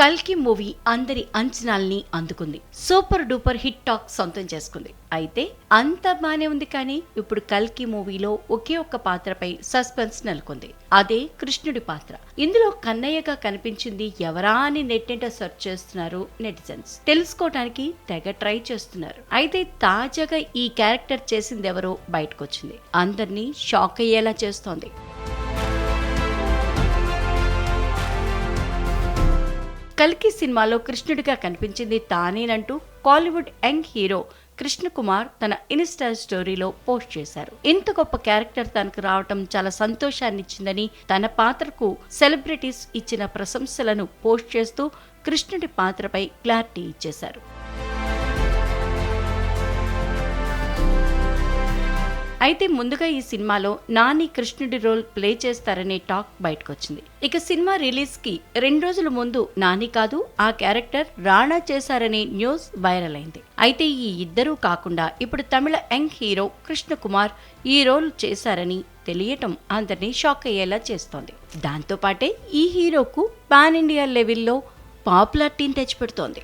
కల్కి మూవీ అందరి అంచనాల్ని అందుకుంది. సూపర్ డూపర్ హిట్ టాక్ సొంతం చేసుకుంది. అయితే అంత బానే ఉంది కానీ ఇప్పుడు కల్కి మూవీలో ఒకే ఒక్క పాత్రపై సస్పెన్స్ నెలకొంది. అదే కృష్ణుడి పాత్ర. ఇందులో కన్నయ్యగా కనిపించింది ఎవరా అని నెట్టింట సెర్చ్ చేస్తున్నారు నెటిజన్స్. తెలుసుకోవడానికి తెగ ట్రై చేస్తున్నారు. అయితే తాజాగా ఈ క్యారెక్టర్ చేసింది ఎవరో బయటకొచ్చింది. అందరినీ షాక్ అయ్యేలా చేస్తోంది. కల్కి సినిమాలో కృష్ణుడిగా కనిపించింది తానేనంటూ Kollywood young hero Krishna Kumar తన ఇన్స్టా స్టోరీలో పోస్ట్ చేశారు. ఇంత గొప్ప క్యారెక్టర్ తనకు రావటం చాలా సంతోషాన్ని ఇచ్చిందని తన పాత్రకు సెలబ్రిటీస్ ఇచ్చిన ప్రశంసలను పోస్ట్ చేస్తూ కృష్ణుడి పాత్రపై క్లారిటీ ఇచ్చేశారు. అయితే ముందుగా ఈ సినిమాలో నాని కృష్ణుడి రోల్ ప్లే చేస్తారనే టాక్ బయటకొచ్చింది. ఇక సినిమా రిలీజ్కి రెండు రోజుల ముందు నాని కాదు ఆ క్యారెక్టర్ రాణా చేశారనే న్యూస్ వైరల్ అయింది అయితే ఈ ఇద్దరూ కాకుండా ఇప్పుడు తమిళ యంగ్ హీరో కృష్ణ కుమార్ ఈ రోల్ చేశారని తెలియటం అందరినీ షాక్ అయ్యేలా చేస్తోంది. దాంతోపాటే ఈ హీరోకు పాన్ ఇండియా లెవెల్లో పాపులారిటీని తెచ్చిపెడుతోంది.